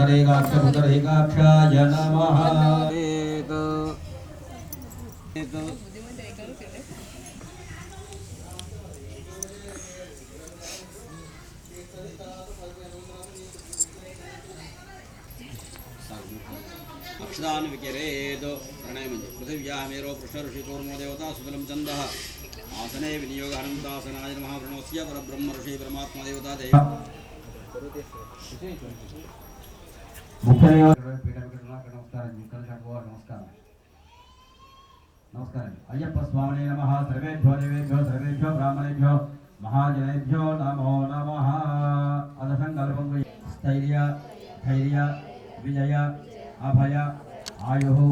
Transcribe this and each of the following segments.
पुण्डरीकाक्ष पुण्डरीकाक्षाय नमः। अक्षदान् देवता छन्दः आसने विनियोगानन्दासनाय नमः प्रणवस्य परब्रह्म ऋषि परमात्मा देवता देव ముఖ్యంగా నమస్కారం నమస్కారం నమస్కారం అయ్యప్ప స్వామి నమ సర్వేభ్యో దేవేభ్యో సర్వేభ్యో బ్రాహ్మణేభ్యో మహాజనేభ్యో నమో నమ అద సంకల్పం స్థైర్య ధైర్య విజయ అభయ ఆయు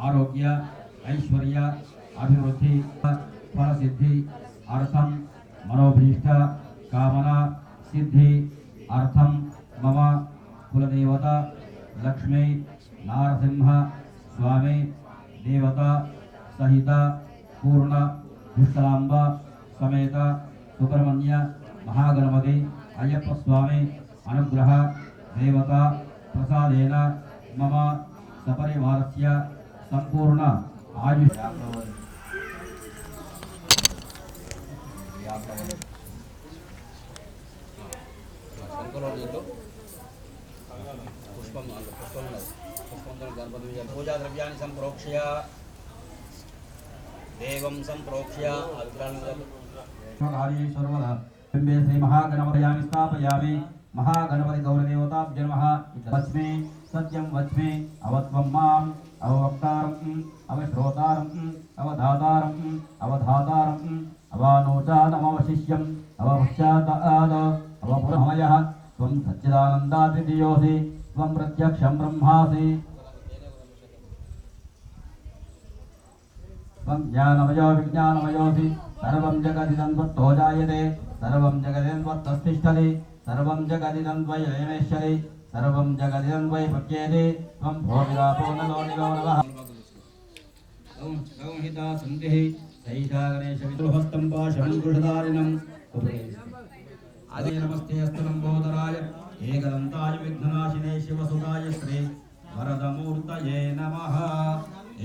ఆరోగ్య ఐశ్వర్య అభివృద్ధి ఫలసిద్ధి అర్థం మనోభీష్ట కామన సిద్ధి అర్థం మమ కులదేవత लक्ष्मी, नारसिंह, स्वामी, देवता, सहित, पूर्ण दुष्लांब समेत सुब्रमण्य महागणपति अय्यस्वामी अनुग्रह, देवता प्रसाद मम सपरिवारस्य संपूर्ण आयुष Gracias. పుష్పం పుష్పం పుష్పంతో గణపతి విజయ పూజా ద్రవ్యాన్ని సంప్రోక్ష్య దేవం సంప్రోక్ష్య అగ్రాన్ని सर्वदा बिम्बे श्री महागणपतयामि स्थापयामि महागणपति गौरदेवताभ्य नमः वच्मे सत्यं वच्मे अवत्वं माम् अववक्तारम् अवश्रोतारम् अवधातारम् अवधातारम् अवानोचानमवशिष्यम् अवपश्चादाद अवपुरमयः त्वं सच्चिदानन्दातिथियोऽसि त्वं प्रत्यक्षं ब्रह्मासि। त्वं ज्ञानमयो विज्ञानमयोऽसि। सर्वं जगदिदं त्वत्तो जायते। सर्वं जगदिदन्वत्तस्तिष्ठति। सर्वं जगदिदन्वयमेश्वरि सर्वं जगदिदं त्वयि त्वं भोगिरापो नलो निलो नवः गौहिता सन्तिः सैषा गणेशविदुहस्तं पाशं कुशधारिणम् आदि नमस्ते अस्तुलम्बोदराय एकदन्ताय विघ्ननाशिने शिवसुताय श्री वरदमूर्तये नमः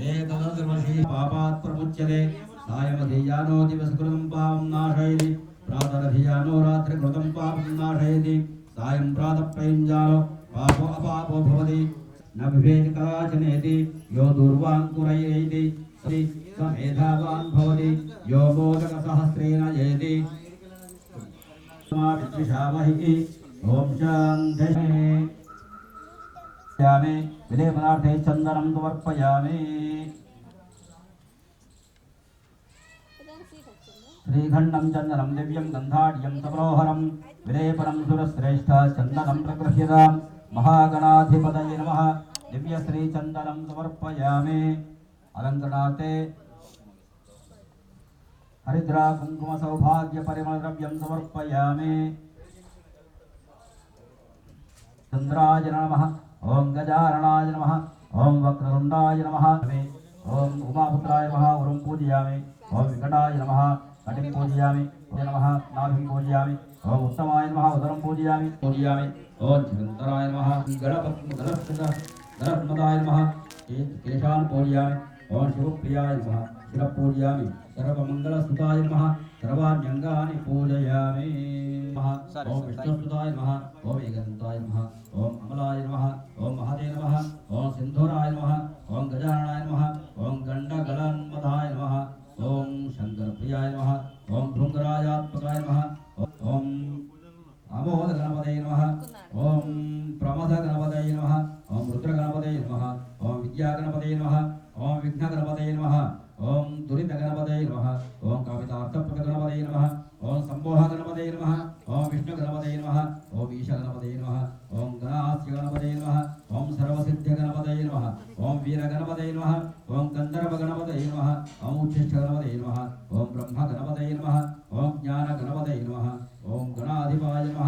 एकददर्वशी पापात् प्रमुच्यते सायमधियानो दिवसकृतं पापं नाशयति प्रातरधियानो रात्रिकृतं पापं नाशयति सायं प्रातःप्रयुञ्जानो पापो अपापो भवति न बिभेति कदाचनेति यो दूर्वाङ्कुरयेति सति स मेधावान् भवति यो मोदकसहस्रेण जयति विद्विषामहि ॐ शान्तिः यामि विलेपनार्थे चन्दनं समर्पयामि। श्रीखण्डं चन्दनं, दिव्यं गन्धाढ्यं तपरोहरं विलेपनं सुरश्रेष्ठ, चन्दनं प्रगृह्यतां महागणाधिपतये नमः। दिव्यश्रीचन्दनं समर्पयामि। अलङ्करणार्थे हरिद्रा कुङ्कुम सौभाग्य परिमलद्रव्यं समर्पयामि। चन्द्राय नमः। ॐ गजाननाय नमः। ॐ वक्रतुण्डाय नमः। ॐ उमापुत्राय नमः। उरुं पूजयामि। ॐ विकटाय नमः। कटिं पूजयामि। पूजय नमः। नाभिं पूजयामि। ॐ उत्तमाय नमः। उदरं पूजयामि। पूजयामि। ॐ चिरन्तराय नमः। गणपत् गणपदाय नमः। केशान् पूजयामि। ॐ शिवप्रियाय नमः। शिरः पूजयामि सर्वमङ्गलसुताय नमः। సర్వాణ్యంగాని పూజయామి ఓం విష్ణుసుతాయ నమ ఓం ఏకంతాయ నమ ఓం అమలాయ నమ ఓం మహదే నమ ఓం సింధూరాయ నమ ఓం గజానాయ నమ ఓం గండగలన్మధాయ నమ ఓం శంకరప్రియాయ నమ ఓం భృంగరాజాత్మకాయ నమ ఓం అమోద గణపదే నమ ఓం ప్రమద గణపదే నమ ఓం రుద్ర గణపదే నమ ఓం విద్యా గణపదే నమ ఓం విఘ్న గణపదే నమ ఓం దురిత గణపదే నమ ఓం కవితార్థప్రద గణపదే నమ ఓం సంబోహ గణపదే నమ ఓం విష్ణు గణపదే నమ ఓం ఈశ గణపదే నమ ఓం గణాస్య గణపదే నమ ఓం సర్వసిద్ధ గణపదే నమ ఓం వీర గణపదే నమ ఓం గంధర్వ గణపదే నమ ఓం ఉచ్చిష్ట గణపదే నమ ఓం బ్రహ్మ గణపదే నమ ఓం జ్ఞాన గణపదే నమ ఓం గణాధిపాయ నమ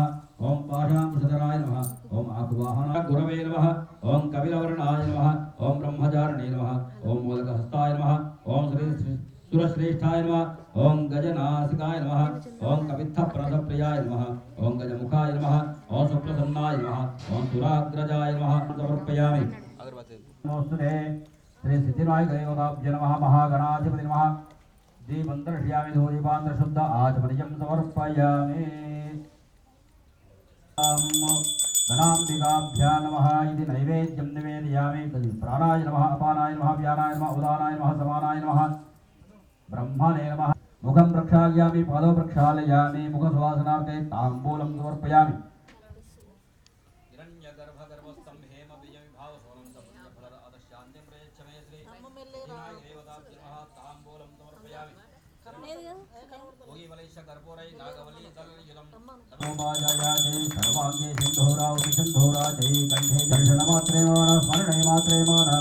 ॐ पाशांकुशधराय नमः ॐ आकुवाहनाय गुरवे नमः ॐ कपिलवर्णाय नमः ॐ ब्रह्मचारिणे नमः ॐ मोदकहस्ताय नमः ॐ श्री सुरश्रेष्ठाय नमः ॐ गजनासिकाय नमः ॐ कवित्थप्रदप्रियाय नमः ॐ गजमुखाय नमः ॐ सुप्रसन्नाय नमः ओम तुलाग्रजाय नमः समर्पयामि नमोस्तुते श्री सिद्धिराय देवताभ्य नमः महागणाधिपति नमः दीपन्दर्शयामि धूरिपान्द्र शुद्ध आचमनियं समर्पयामि धनाम्बिकाभ्या नमः इति नैवेद्यं निवेदयामि प्राणाय नमः अपानाय नमः व्यानाय नमः उदानाय नमः समानाय नमः। ब्रह्मणे नमः। मुखं प्रक्षालयामि पादौ प्रक्षालयामि मुखसुवासनार्थे ताम्बूलं समर्पयामि। ताम्बूलं समर्पयामि। कर्पूरै सोमाजायाते सर्वाङ्गे सिन्धोरावति सिन्धोराते कण्ठे मान स्मरणे मात्रे मान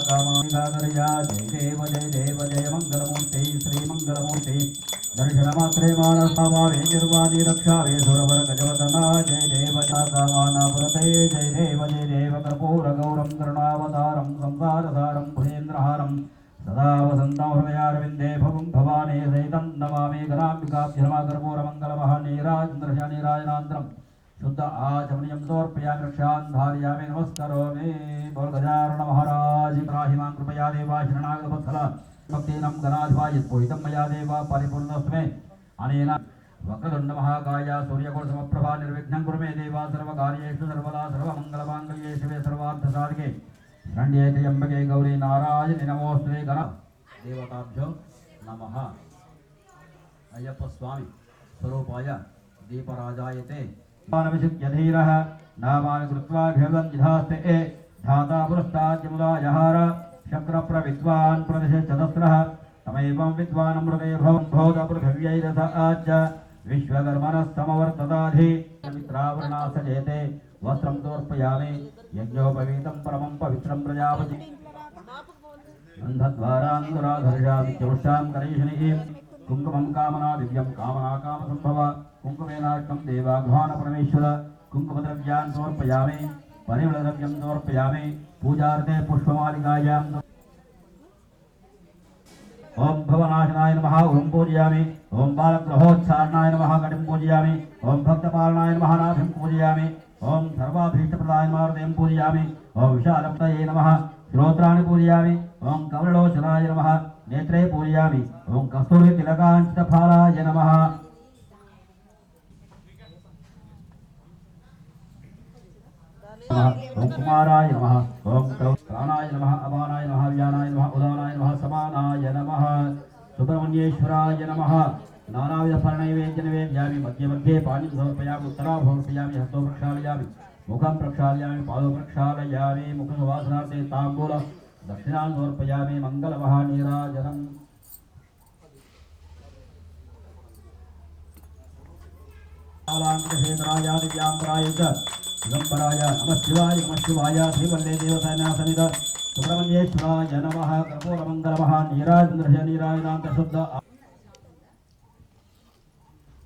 जय देव जय देव जय मङ्गलमूर्ते श्रीमङ्गलमूर्ते दर्शनमात्रे मान समावे निर्वाणि रक्षावे सुरवर गजवदना जय देव कामानापुरते जय देव जय देव कर्पूरगौरं करुणावतारं संसारसारं भुजेन्द्रहारं सदा वसन्तं हृदयारविन्दे भवं भवानी सहितं नमामि गणाम्बिकाभ्यर्मगर्भोरमङ्गलमहानीराजन्द्रशनीराजनान्तरं शुद्ध आचमनीयं समर्पयामि रक्षान् धारयामि नमस्करोमि बोलगजारण महाराज राहिमां कृपया देवा शरणागतवत्सल भक्तीनं गणाधिपा यत्पोहितं मया देव परिपूर्णस्मे अनेन वक्रतुण्डमहाकाय सूर्यकोटसमप्रभा निर्विघ्नं कुरु मे देवा सर्वकार्येषु सर्वदा सर्वमङ्गलमाङ्गल्ये शिवे सर्वार्थसाधिके त्र्यम्बके गौरी नारायणि नमोऽस्तुते गण। देवताभ्यो नमः। अय्यप्पस्वामी स्वरूपाय दीपराजायते। मानविशुद्ध्यधीरः, नामानि कृत्वा भिगन्धिधास्ते ए धाता पुरस्ताद्यमुदायहार, शक्रप्रविद्वान् प्रदिश चतस्रः। तमेवं विद्वानमृते भवं भोगपृथिव्यैरथ आच विश्वकर्मणस्तमवर्तदाधि వస్త్రం తోర్పయామి యజ్ఞోపవీతం పరమం పవిత్రం ప్రజాపతి. గంధద్వారాంధురాధర్షాదిత్యౌష్టాం కరైషిణి కుంకుమం కామనా దివ్యం కామనా కామసంభవ కుంకుమేనాష్టం దేవాఘ్వాన పరమేశ్వర కుంకుమద్రవ్యాన్ సమర్పయామి. పరిమళద్రవ్యం సమర్పయామి. పూజార్థే పుష్పమాలికాయాం ఓం భవనాశనాయ నమ ఓం పూజయామి. ఓం బాలగ్రహోచ్చారణాయ నమ కటిం పూజయామి. ఓం భక్తపాలనాయ నమ పూజయామి. ఓం సర్వాభీష్టప్రదాయ మారుతయం పూజయామి. ఓం విశాలప్తయే నమ. శ్రోత్రాన్ని పూజయామి. ఓం కమలలోచనాయ నమ. నేత్రే పూజయామి. ఓం కస్తూరి తిలకాంచిత ఫాలాయ నమ. ఓం కుమారాయ నమ. ఓం ప్రాణాయ నమ. అమానాయ నమ. వ్యానాయ నమ. ఉదానాయ నమ. సమానాయ నమ. సుబ్రహ్మణ్యేశ్వరాయ నమ. नमः नानाविधफलनैवेद्यनिवेद्यामि मध्ये मध्ये पाणिं समर्पयामि उत्तरा समर्पयामि हस्तो प्रक्षालयामि मुखं प्रक्षालयामि पादौ प्रक्षालयामि मुखसुवासनार्थे ताम्बूल दक्षिणां समर्पयामि मङ्गलमहानीराजनम् दिगम्बराय नमः शिवाय नमः शिवाय श्रीवल्ले देवसेनासनिध सुब्रह्मण्येश्वराय नमः कर्पूरमङ्गलमः नीराजन्द्रश नीराजनान्तशुद्ध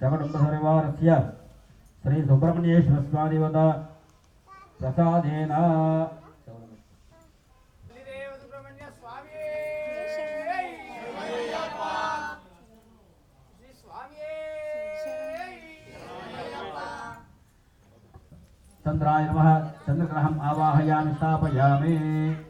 श्रवणम्बसरिवारस्य श्रीसुब्रह्मण्येश्वरस्वादिवत प्रसादेन। चन्द्राय नमः। चन्द्रग्रहम् आवाहयामि स्थापयामि।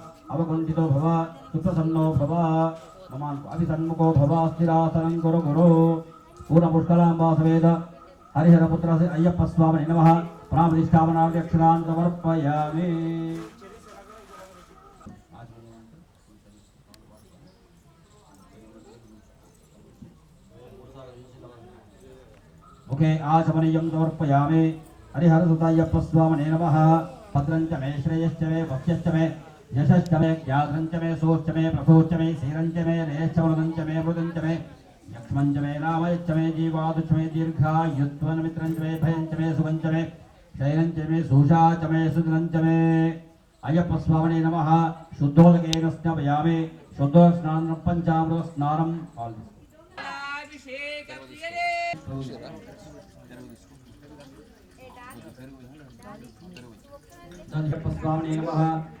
వర్ధితో భవ సుప్రసన్నో భవ మమాన్ అభి సన్ముఖో భవ స్థిరాసనం గురు గురు పూర్ణ పుష్కలాంబాసవేద హరిహరపుత్ర అయ్యప్ప స్వామి నమ ప్రాణప్రతిష్టాపనాక్షరాన్ సమర్పయామి ముఖే ఆచమనీయం సమర్పయామి హరిహర సుతయ్యప్ప స్వామి నమ భద్రం మే శ్రేయశ్చ మే భక్ష్యశ్చ మే यशश्च मे व्याघ्रञ्च मे सोश्च मे प्रभोश्च मे शीरञ्च मे रेश्च मृदञ्च मे मृदञ्च मे यक्ष्मञ्च मे रामयच्च मे नमः शुद्धोदकेन स्नापयामे शुद्धोदकस्नानं पञ्चामृतस्नानम् अभिषेकस्वामिने नमः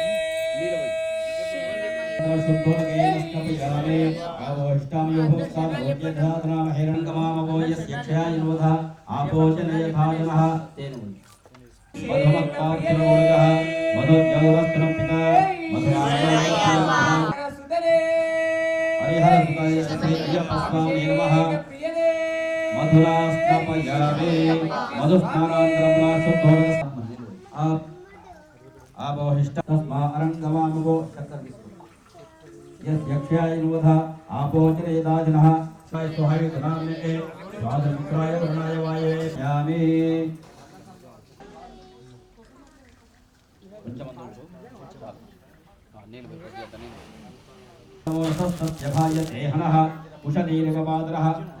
सुन्दुर्गेणस्तपिजाने आवष्टामयो भक्तान् भोज्यधातनाम हिरण्यमामवो यस्य क्षया योधः आपोचनय भाजनः तेन मधुमक्ताक्षरोगः मधुज्ञानरत्नं पिता मधुरामः हरिहर सुताय सत्यपस्वामि नमः मधुरास्तपयामे मधुस्नानान्तरं शुद्धोरस्तम् आप आवहिष्ट तस्मा अरङ्गमामवो शतम् यस्यक्षयाय नोधः आपोचनयदाजनः स्वाय स्वाहाय धनाम्ने स्वादमित्राय वरुणाय वायवे यामि नमोस्तस्यभायते हनः कुशलीनगमादरः तस्मा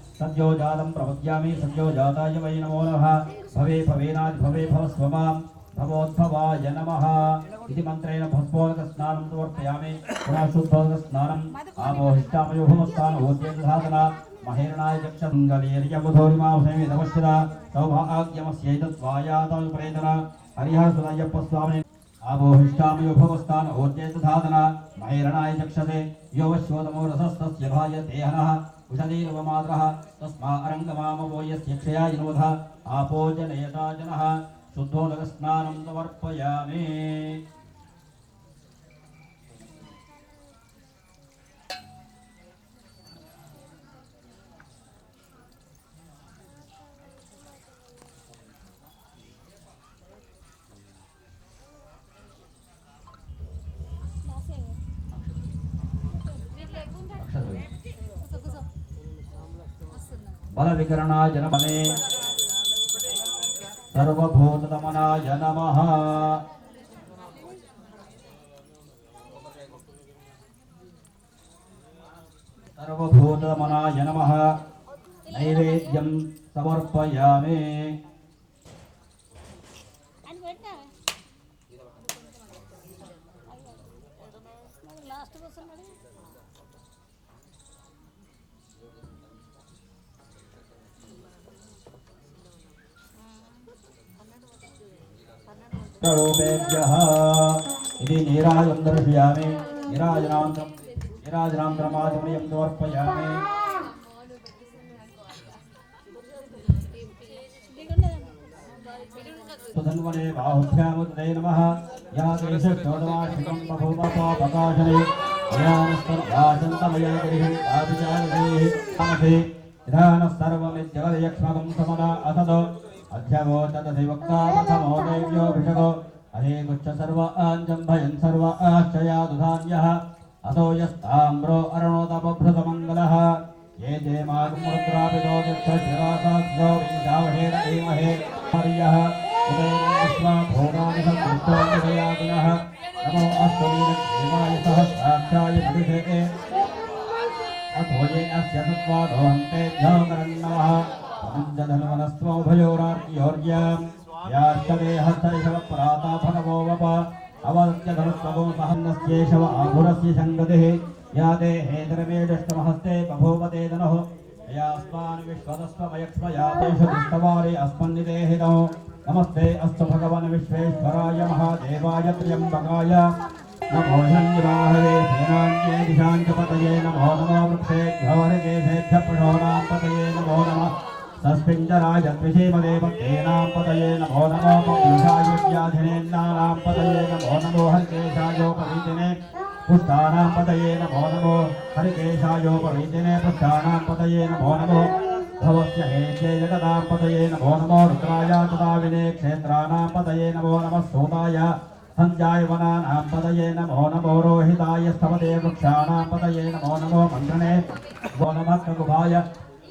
సద్యోజాతం ప్రపద్యామి సద్యోజాతాయ వై నమో నమ భవే భవేనాది భవే భవస్వమాం భవోద్భవాయ నమ ఇది మంత్రేణ భస్మోదక స్నానం సమర్పయామి పునఃశుద్ధోదక స్నానం ఆమోహిష్టామయోభవస్థాన ఓద్యోగసాధన మహేరణాయ చక్షంగళీర్యమధోరిమాసమే నమశ్చిర సౌభాగ్యమస్యైతత్వాయాతోపరేతన హరిహ సుదయ్యప్ప స్వామిని ఆమోహిష్టామయోభవస్థాన ఓద్యోగసాధన మహేరణాయ చక్షసే యోవశ్వతమో రసస్తస్య భాయ తేహనః कुशलीरवमाद्रः तस्मा अरङ्गमामवो यस्य क्षयायनोध आपोजनयता जनः शुद्धोदकस्नानं समर्पयामि। फलविकरणाय नमने सर्वभूतदमनाय नमः सर्वभूत नमनाय नमः नैवेद्यं समर्पयामि। लास्ट प्रणोपेभ्यः इति नीराजं दर्शयामि, नीराजनान्तरं नीराजनान्तरमादिमयं समर्पयामि। सुधन्वने बाहुभ्यामुदे नमः। या देशक्षोधमाशिकं बभूवपापकाशने ज्ञानस्तर्वाचन्तमयैः आदिचारदैः सर्वमित्यवदयक्ष्मकं समदा असदो। अध्यागो तदधिवक्ता प्रथमोदेव्यो भिषगो। अधेकुच्च सर्वाञ्जम्भयन् सर्वाश्चयादुधान्यः। अतो यस्ताम्रो अरुणोदपभृतमङ्गलः। ये ते मागमुद्रापितो यक्षशिरासाक्षो विन्दावहेन एमहे हर्यः उदयेनाश्वाभोगानि सन्तुष्टोऽङ्गयागुणः नमो अस्तु वीरक्षेमाय सहस्राक्षाय पुरुषे अथो ये अस्य सत्त्वादोहन्तेभ्यो करन्नमः पञ्चधन्वनस्त्वोभयोरार्योर्याम् यार्षवे हस्तरिषवप्राता भगवो वप अवत्य धनुष्वगो सहन्नस्येषव आधुरस्य सङ्गतिः या ते हेतरमेडष्टमहस्ते बभूवते धनुः यास्मान् विश्वदस्त्वमयक्ष्मया तेषु दुष्टवारे अस्मन्निदेहिनो नमस्ते अस्तु भगवन् विश्वेश्वराय महादेवाय त्र्यम्बकाय नमो शङ्गिवाहवे सेनान्ये दिशाञ्चपतये नमो नमो वृक्षेभ्यो हरिकेशेभ्य पशूनां पतये नमो नमः तस्मिञ्जराय द्विषीमदेवतेनां पतये नमो नमो पौरुषायुज्याधिनेन्नानां पतये नमो नमो हरिकेशायोपवीतिने पुष्टानां पतये नमो नमो हरिकेशायोपवीतिने पुष्टानां पतये नमो नमो भवस्य हेत्ये जगदां पतये नमो नमो रुद्राय तदाविने क्षेत्राणां पतये नमो नमः सोदाय सञ्जायवनानां पतये नमो नमो रोहिताय स्तवते वृक्षाणां पतये नमो नमो मन्त्रणे वो नमः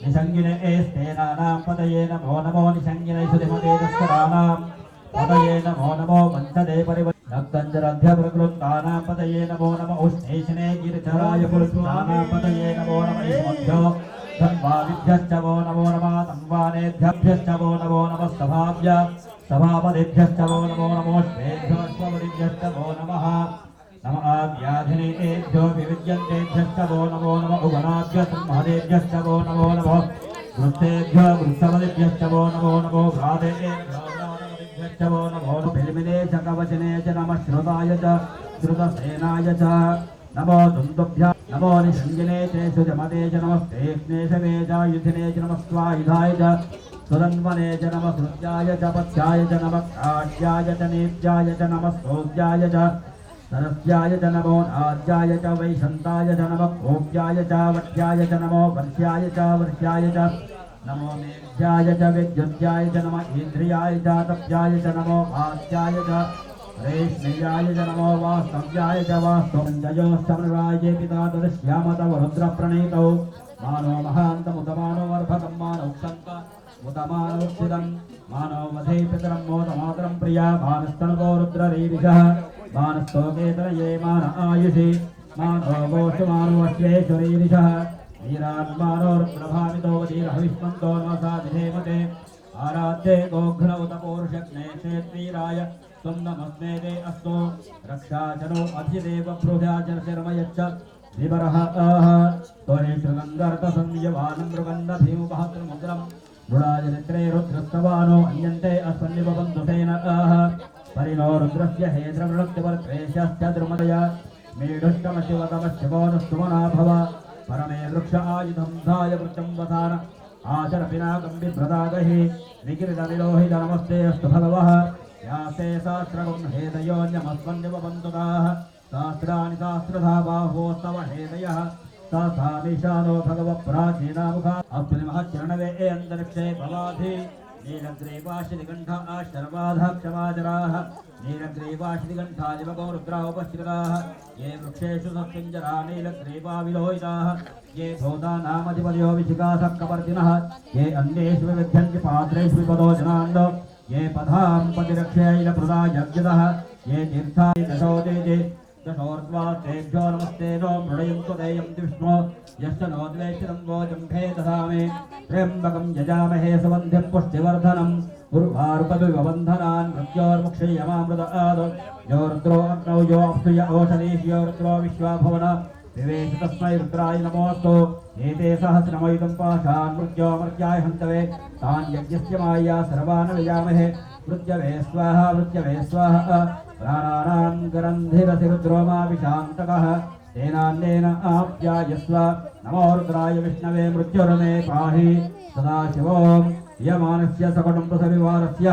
నిసంగిన ఏస్తేనానాం పదయే నమో నమో నిసంగిన సుధిమదేతస్కరాణాం పదయే నమో నమో మంచదే పరివ రక్తంజరధ్య ప్రకృతానాం పదయే నమో నమ ఉష్ణేషణే గిరిధరాయ పురుషానాం పదయే నమో నమ ఈశ్వభ్యో ధన్వాదిభ్యశ్చ వో నమో నమ తంవానేభ్యభ్యశ్చ వో నమో నమ సభాభ్య సభాపదిభ్యశ్చ వో नमः नम आद्याधिनेभ्यो विविद्यन्तेभ्यश्च वो नमो नम उगणाभ्य ब्रह्मदेभ्यश्च वो नमो नमो वृत्तेभ्यो वृत्तपदिभ्यश्च वो नमो नमो भ्रातेभ्यो भ्रातपदिभ्यश्च वो नमो नमो फिल्मिने च कवचने च नमः श्रुताय च श्रुतसेनाय च नमो दुन्दुभ्य नमो निषङ्गिने च सुजमते च नमस्ते स्नेशवे च युधिने च नमस्त्वायुधाय च सुरन्वने च नमः सृत्याय च पथ्याय च नमः काट्याय च नेत्याय च नमः सोऽध्याय च सरस्याय च नमो नाद्याय च वैशन्ताय च नमः, भोग्याय च वट्याय च नमो वर्ष्याय च वर्ष्याय च। नमो मेघ्याय च, विद्युत्याय च नमः, इन्द्रियाय च, तप्याय च नमो भास्याय च। रेष्मयाय च नमो, वास्तव्याय च वास्तवञ्जयोश्चमृगाय पिता तदश्याम तव रुद्रप्रणीतौ। मानो महान्तमुदमानो वर्भकं मानौ सन्त मुदमानोक्षितं मानो वधे पितरं मोदमातरं प्रिया मानस्तनुगो रुद्ररीरिषः। मानस्तोकेतनये मान आयुषि मानो गोषमानो अश्वेश्वरीरिषः वीरात्मानो रुद्रभावितो वीरहविष्मन्तो नमसा विधेमते आराध्ये गोघ्न उत पौरुषग्ने क्षेत्रीराय त्वं नमस्मे ते अस्तु रक्षाचरो अधिदेव बृहदाचरशर्मयच्च विवरः आह त्वरेषुगन्धर्तसंयवानं मृगन्धभीमुपहत्रमुद्रम् मृडाजनित्रे रुद्रस्तवानो अन्यन्ते अस्मन्निवबन्धुतेन आह परिणो रुद्रस्य हेद्रवृत्तिवर्त्रेशस्य द्रुमदय मेढुष्टमशिवतमशिवोनुस्तुमना भव परमे वृक्ष आयुधं धाय वृत्तं वसान आचर पिनाकं बिभ्रदागहि विकिरितविलोहित नमस्ते अस्तु भगवः यासे सहस्रगुं हेदयोन्यमस्मन्यवबन्धुताः सहस्राणि सहस्रधा बाहोस्तव हेदयः सानिशानो भगव प्राचीनामुखा अप्रिमः चरणवे अन्तरिक्षे भवाधि नीलग्रीवाशिनिकण्ठ आशर्वाधाक्षमाचराः नीलग्रीवाशिनिकण्ठादिवगो रुद्रावपश्रिताः ये वृक्षेषु सत्पिञ्जरा नीलग्रीवाविलोहिताः, ये भूतानामधिपदयो विशिखासः कपर्दिनः ये अन्येषु विविध्यन्ति पात्रेषु विपदो ये पदां पतिरक्षैलप्रदा यज्ञतः ये तीर्थानि दशोदेजे दशोर्ध्वास्तेभ्यो नमस्ते नो मृडयन्तु देयं विष्णो यस्य नो द्वेषितं वोजम्भे दधामे त्र्यम्बकं यजामहे सुगन्धिं पुष्टिवर्धनम् उर्वारुकविवबन्धनान् मृत्योर्मुक्षयमामृत आदो यो रुद्रो अग्नौ विश्वाभवन विवेश तस्मै रुद्राय नमोऽस्तु एते सहस्रमयुतं पाशान् मृत्यो मृत्याय हन्तवे तान् यज्ञस्य माया सर्वान् मृत्यवे स्वाहा मृत्यवे स्वाहा प्राणानां गरन्धिरतिरुद्रोमा विशान्तकः तेनान्येन आप्यायस्व नमो रुद्राय विष्णवे मृत्युरमे पाहि सदाशिवों यमानस्य सकुटुम्बसविवारस्य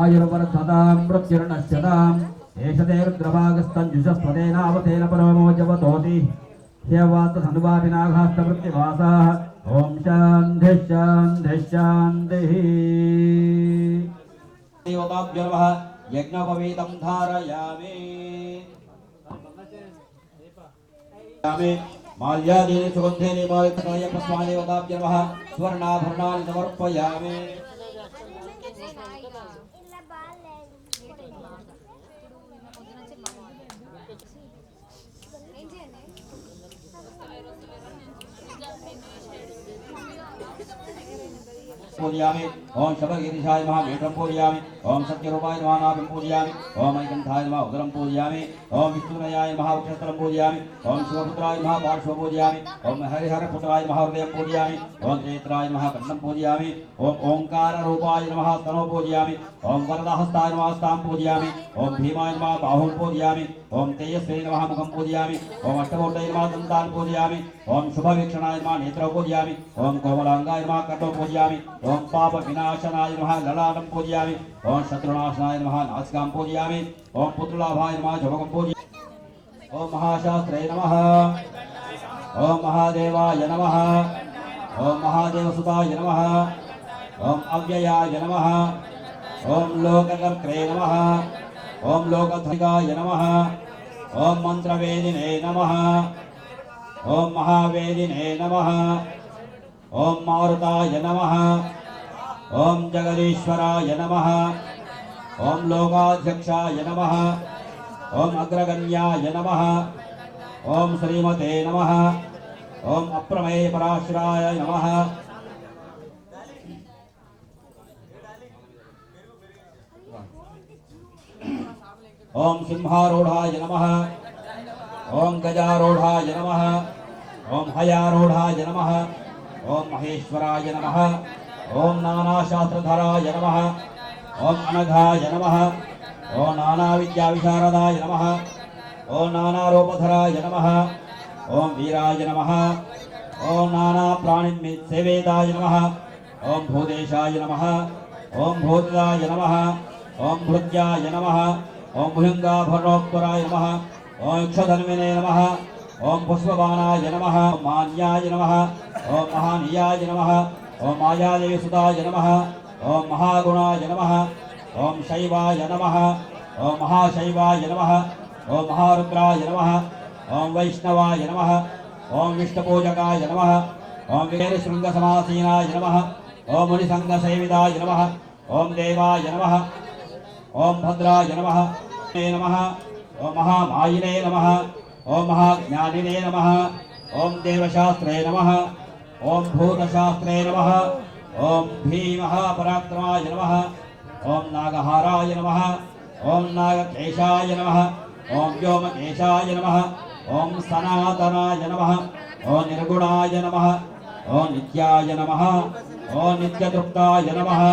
आयुर्वर्धतां मृत्युर्नश्यताम् एष ते रुद्रभागस्तञ्जुषस्वतेनावतेन परोमो जवतोति ह्यवातधनुवापिनाघास्तवृत्तिवासाः ॐ शान्तिः शान्तिः शान्तिः देवताभ्यो नमः यज्ञोपवीतं धारयामि। माल्यादीनि सुगन्धेनि स्वर्णाभरणानि समर्पयामि। पूजयामि। ओम शबगिरिशाय महामेटम पूजयामि। ओम सत्यरूपाय नमः नाभिं पूजयामि ओम ऐकण्ठाय नमः उदरं पूजयामि ओम विष्णुनयाय नमः पूजयामि ओम शिवपुत्राय नमः पार्श्वं पूजयामि ओम हरिहरपुत्राय नमः हृदयं पूजयामि ओम चैत्राय नमः कण्ठं पूजयामि ओम ओङ्काररूपाय नमः स्तनो पूजयामि ओम वरदहस्ताय नमः हस्तां पूजयामि ओम भीमाय नमः बाहुं पूजयामि ओम तेजस्वे नमः मुखं पूजयामि ओम अष्टमूर्तये नमः दन्तान् पूजयामि ओम शुभवीक्षणाय नमः नेत्रं पूजयामि ओम कोमलाङ्गाय नमः कर्णौ पूजयामि ओम पापविनाशनाय नमः ललाटं पूजयामि ओम ఓం శత్రునాశనాయ నమ నాసికాం పూజయామి ఓం పుత్రులాభాయ నమ జపకం పూజ ఓం మహాశాస్త్రయ నమ ఓం మహాదేవాయ నమ ఓం మహాదేవసుతాయ నమ ఓం అవ్యయాయ నమ ఓం లోకకర్త్రే నమ ఓం లోకధికాయ నమ ఓం మంత్రవేదినే నమ ఓం మహావేదినే నమ ఓం మారుతాయ నమ ఓం జగదీశ్వరాయ నమ. ఓం లోకాధ్యక్షాయ నమ. ఓం అగ్రగణ్యాయ నమ. ఓం శ్రీమతే నమ. ఓం అప్రమేయ పరాశ్రాయ నమ. ఓం సింహారూఢాయ నమ. ఓం గజారూఢాయ నమ. ఓం హయారూఢాయ నమ. ఓం మహేశ్వరాయ నమ. ఓం నానాశాస్త్రధరాయ నమ ఓం అనఘాయ నమ ఓం నానావిద్యావిశారదాయ నమ ఓం నానారూపధరాయ నమ ఓం వీరాయ నమ ఓం నానాప్రాణి సేవేదాయ నమ ఓం భూదేశాయ నమ ఓం భూతిదాయ నమ ఓం భృత్యాయ నమ ఓం భుజంగాభరణోత్తరాయ నమ ఓం యక్షధన్వినే నమ ఓం పుష్పబాణాయ నమ మాన్యాయ నమ ఓం మహానీయాయ నమ ఓం ఆయాదేసుదాయ నమ ఓం మహాగుణాయ నమ ఓం శైవాయ నమ ఓం మహాశైవాయ నమ ఓం మహారుద్రాయ నమ ఓం వైష్ణవాయ నమ ఓం విష్ణుపూజకాయ నమ ఓం వీరశృంగసమాసీనాయ నమ ఓం మునిసంగసేవితాయ నమ ఓం దేవాయ నమ ఓం భద్రాయ నమ నమ ఓం మహామాయినే నమ ఓం మహాజ్ఞానినే నమ ఓం దేవశాస్త్రే నమ ओम भूतशास्त्रे नमः ओम भीमहापराक्रमाय नमः ओम नागहाराय नमः ओम नागकेशाय नमः ओम व्योमकेशाय नमः ओम सनातनाय नमः ओम निर्गुणाय नमः ओम नित्याय नमः ओम नित्यतृप्ताय नमः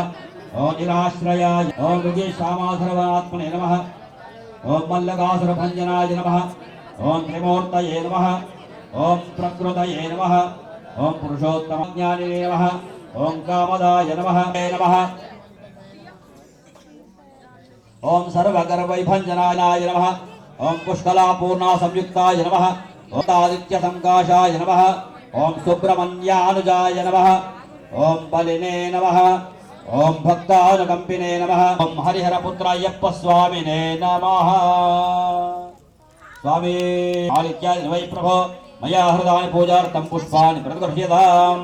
ओम निराश्रयाय ओम विजयश्यामाधरवात्मने नमः ओम मल्लकासुरभञ्जनाय नमः ओम त्रिमूर्तये नमः ओम प्रकृतये नमः ओम पुरुषोत्तमज्ञानिने नमः। ओम कामदाय नमः। नमः। ओम सर्वगर्वैभञ्जनाय नमः। ओम पुष्कलापूर्णा संयुक्ताय नमः। ओम आदित्यसङ्काशाय नमः। ओम सुब्रह्मण्यानुजाय नमः। ओम बलिने नमः। ओम भक्तानुकम्पिने नमः। ओम हरिहरपुत्रायप्प स्वामिने नमः। स्वामी आदित्यादि वै प्रभो। మయా హృదాని పూజార్థం పుష్పాన్ని ప్రతిపర్హ్యతాం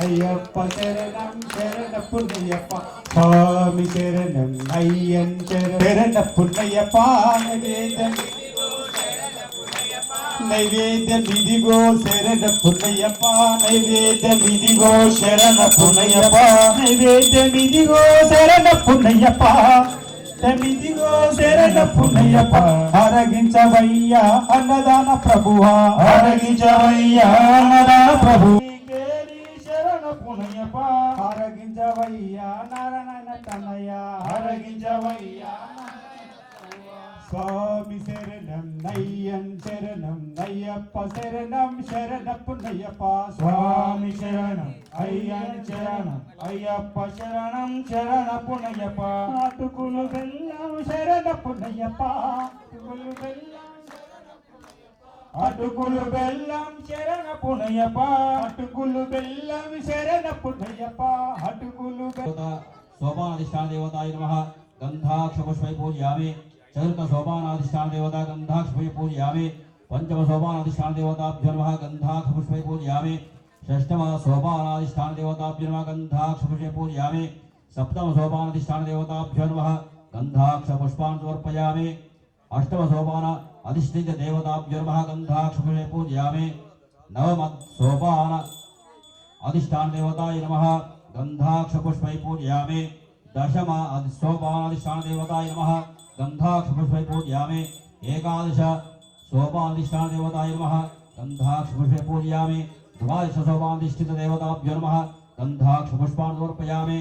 అయ్యప్ప శరణం శరణ పుణ్యప్ప స్వామి శరణం అయ్యం శరణ పుణ్యప్ప నైవేద్యం ఇదిగో శరణ పుణ్యప్ప నైవేద్యం ఇదిగో శరణ పుణ్యప్ప నైవేద్యం ఇదిగో శరణ పుణ్యప్ప ఇదిగో శరణ పుణ్యప్ప అరగించవయ్యా అన్నదాన ప్రభువా. అరగించవయ్యా అన్నదాన ప్రభు. శరణ పుణ్యప్ప అరగించవయ్యా నారాయణ తనయ్య అరగించవయ్యా சுவாமி சரணம் நையன் சரணம் ஐயப்பா சரணம் சரணப்புண்ணையப்பா சுவாமி சரணம் ஐயன் சரணம் ஐயப்பா சரணம் சரணப்புண்ணையப்பா நாட்டுக்குழுவெல்லாம் சரணப்புண்ணையப்பா குழுவெல்லாம் అటుకులు బెల్లం శరణ పునయ్యప్ప అటుకులు బెల్లం శరణ పునయ్యప్ప అటుకులు సోమాధిష్టాదేవతాయ నమ గంధాక్ష పుష్పై పూజయామి चतुर्थ सोपानाधिष्ठान देवता गंधाक्ष पुष्पे पूजयामि। पंचम सोपानाधिष्ठान देवताभ्यो नमः गंधाक्ष पुष्पे पूजयामि। षष्ठम सोपानाधिष्ठान देवताभ्यो नमः गंधाक्ष पुष्पे पूजयामि। सप्तम सोपानाधिष्ठान देवताभ्यो नमः गंधाक्ष पुष्पान् समर्पयामि। अष्टम सोपान अधिष्ठित देवताभ्यो नमः गंधाक्ष पुष्पे पूजयामि। नवम सोपान अधिष्ठान देवताय नमः गंधाक्ष पुष्पै पूजयामि। दशम अधि- सोपानाधिष्ठान देवताय नमः गन्धाक्षपुष्पै पूजयामि एकादश सोपाधिष्ठानदेवताय नमः गन्धाक्षपुष्पै पूजयामि द्वादश सोपाधिष्ठितदेवताभ्यो नमः गन्धाक्षपुष्पान् समर्पयामि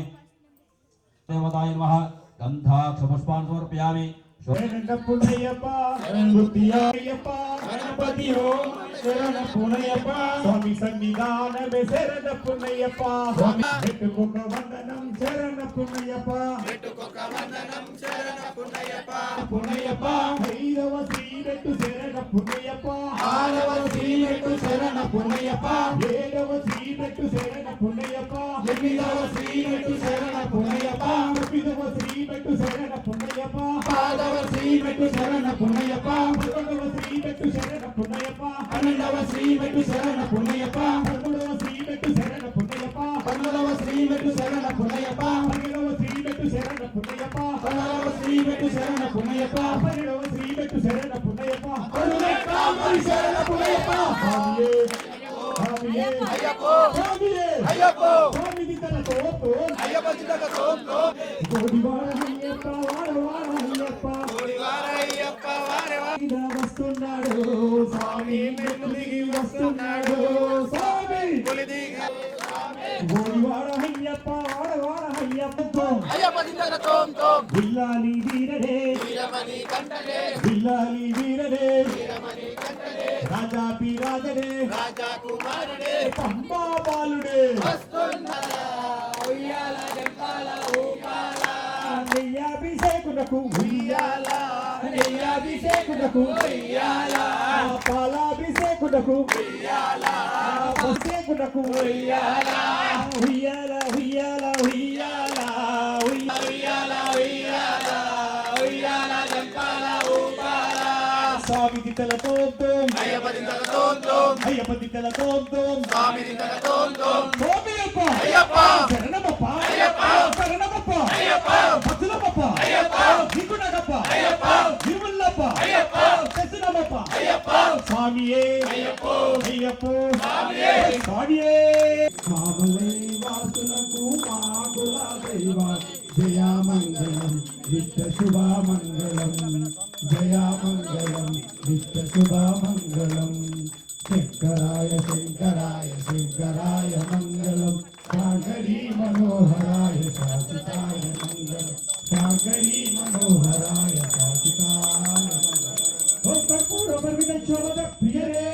देवताय नमः गन्धाक्षपुष्पान् समर्पयामि गणपति சேர புனையப்பா. சுவாமி சன்னிதானமே சேரத புனையப்பா. எட்டு கொக்க வந்தனம் சேரண புனையப்பா. எட்டு கொக்க வந்தனம் சேரண புனையப்பா. புனையப்பா. வைரவசி పుణయ్యప్ప పుణయ్యప్ప ఐదవ శ్రీరెట్టు శరణ పుణయ్యప్ప ఆరవ శ్రీరెట్టు శరణ పుణయ్యప్ప ఏడవ శ్రీరెట్టు శరణ పుణయ్యప్ప ఎనిమిదవ శ్రీరెట్టు శరణ పుణయ్యప్ప తొమ్మిదవ శ్రీరెట్టు శరణ పుణయ్యప్ప పాదవ శ్రీరెట్టు శరణ పుణయ్యప్ప పదకొండవ శ్రీరెట్టు శరణ పుణయ్యప్ప పన్నెండవ శ్రీరెట్టు శరణ పుణయ్యప్ప పదమూడవ శ్రీరెట్టు శరణ పుణయ్యప్ప పన్నెండవ శ్రీరెట్టు శరణ పుణయ్యప్ప పన్నెండవ శ్రీరెట్టు శరణ పుణయ్యప్ప పదహారవ శ్రీరెట్టు శరణ పుణయ్యప్ప పన్నెండవ శ్రీరెట్టు శరణ పుణయ్యప్ప పన్నెండవ శరణ పుణయ్యప్ప స్వామియే స్వామియే అయ్యప్పో స్వామియే అయ్యప్పో స్వామి. దితన తోపు అయ్యప్ప దితన తోపు గోడివాడ అయ్యప్ప వాడ వాడ అయ్యప్ప గోడివాడ అయ్యప్ప వాడ వాడ వస్తున్నాడు స్వామి మెల్లు దిగి వస్తున్నాడు స్వామి గోడివాడ అయ్యప్ప గుల్లాలి వీరరే. గుల్లాలి వీరరే. రాజా పి రాజరే. రాజా కుమారుడే. పంబా బాలుడే. ఉయ్యాల. ఉయ్యాల ఉయ్యాల ఉయ్యాల. சாமி தித்தல தோன்றும் ஐயப்ப தித்தல தோன்றும் ஐயப்ப தித்தல தோன்றும் சாமி தித்தல தோன்றும் கோபியப்பா ஐயப்பா சரணமப்பா ஐயப்பா சரணமப்பா ஐயப்பா பத்துலமப்பா ஐயப்பா திக்குனகப்பா ஐயப்பா திருவல்லப்பா ஐயப்பா செசுனமப்பா ஐயப்பா சாமியே ஐயப்போ ஐயப்போ சாமியே சாமியே மாமலை வாசுலகு மாகுலா தெய்வா ஜெயாமங்கலம் జయమంగళం జయామంగళం శుభమంగళం శంకరాయ శంకరాయ శంకరాయ మంగళం సాగరీ మనోహరాయ శాశ్వతాయ మంగళం సాగరీ మనోహరాయ శాశ్వతాయ మంగళం. ఓం కర్పూర పరిమిత చోద ప్రియరే